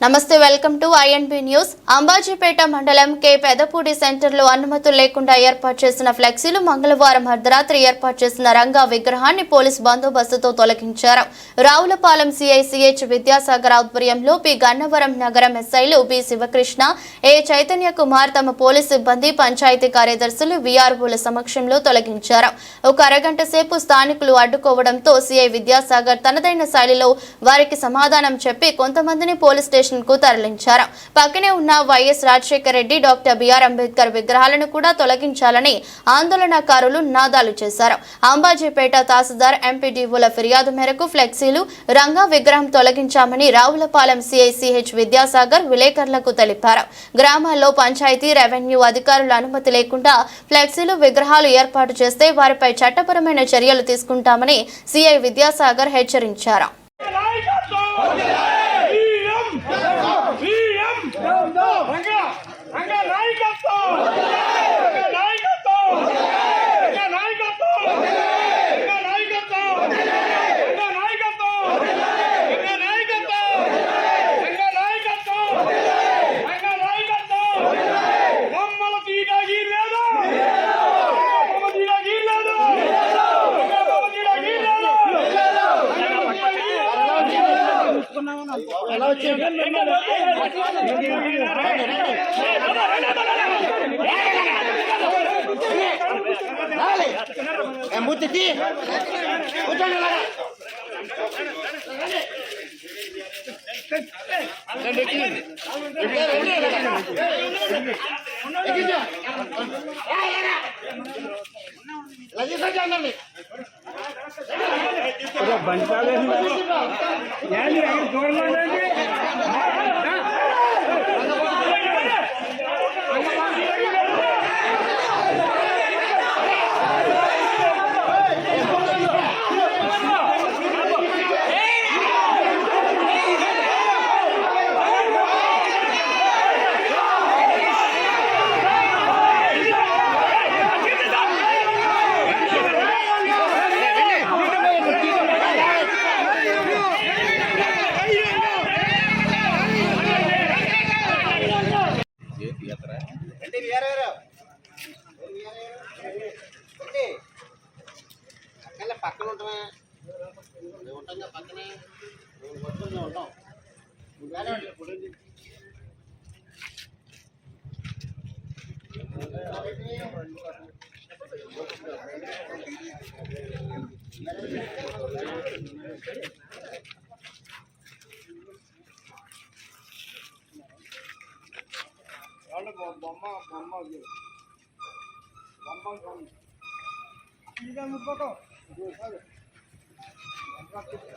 నమస్తే welcome to INB news Ambajipeta మండలం K Pedapudi సెంటర్లో అనుమతులు లేకుండా ఏర్పాటు చేసిన ఫ్లెక్సీలు మంగళవారం అర్ధరాత్రి ఏర్పాటు చేసిన రంగా విగ్రహాన్ని పోలీస్ బందోబస్తుతో తొలగించారు. రావులపాలెం సిఐసిహెచ్ విద్యాసాగర్ ఆధ్వర్యంలో పి గన్నవరం నగరం ఎస్ఐలు బి శివకృష్ణ ఏ చైతన్య కుమార్ తమ పోలీస్ సిబ్బంది పంచాయతీ కార్యదర్శులు వీఆర్ఓల సమక్షంలో తొలగించారు. ఒక అరగంట సేపు స్థానికులు అడ్డుకోవడంతో సిఐ విద్యాసాగర్ తనదైన శైలిలో వారికి సమాధానం చెప్పి కొంతమందిని పోలీస్ స్టేషన్ కు తరలించారు. పక్కనే ఉన్న YS Rajasekhara Reddy doctor BR Ambedkar విగ్రహాలను కూడా తొలగించాలని ఆందోళనకారులు నాదాలు చేశారు. అంబాజీపేట తహసీల్దార్ ఎంపీడీఓల ఫిర్యాదు మేరకు ఫ్లెక్సీలు రంగా విగ్రహం తొలగించామని రావులపాలెం సిఐసిహెచ్ విద్యాసాగర్ విలేకరులకు తెలిపారు. గ్రామాల్లో పంచాయతీ రెవెన్యూ అధికారుల అనుమతి లేకుండా ఫ్లెక్సీలు విగ్రహాలు ఏర్పాటు చేస్తే వారిపై చట్టపరమైన చర్యలు తీసుకుంటామని సిఐ విద్యాసాగర్ హెచ్చరించారు. ముత్తి లగేజ్ అండి बंता देंगे यानी जोड़ लगे మొత్తంగా పక్కనే మొత్తంగా ఉంటాం బొమ్మ బొమ్మ బొమ్మ బొమ్మ ఇంకా ముప్పతో Gracias.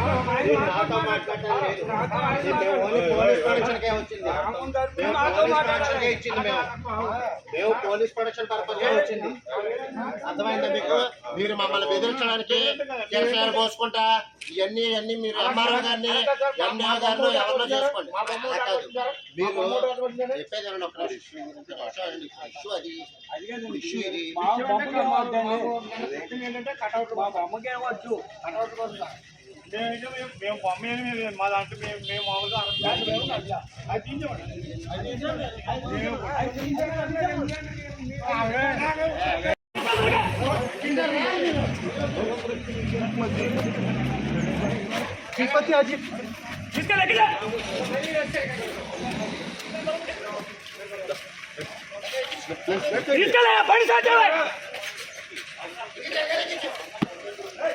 మేము పోలీస్ ప్రొడక్షన్ పర్పస్ వచ్చింది. అర్థమైందా మీకు? మీరు మమ్మల్ని బెదిరించడానికి కేసీఆర్ పోసుకుంటా ఇవన్నీ అన్ని మీరు ఎంఆర్ఓ గారిని ఎంఆర్ఓ గారిని ఎవరిలో చేసుకోండి. మీరు చెప్పేది ఒక ఇష్యూ అది ఇష్యూ ఇది. ఏంటంటే కట్అవుట్ బాబు వచ్చు కట్అవుట్ కోసం. మేము మా దాంట్లో మేము మేము మామూలుగా తిరుపతి అజీ తీసుకెళ్ళి తీసుకెళ్ళ పని సాధ్యమే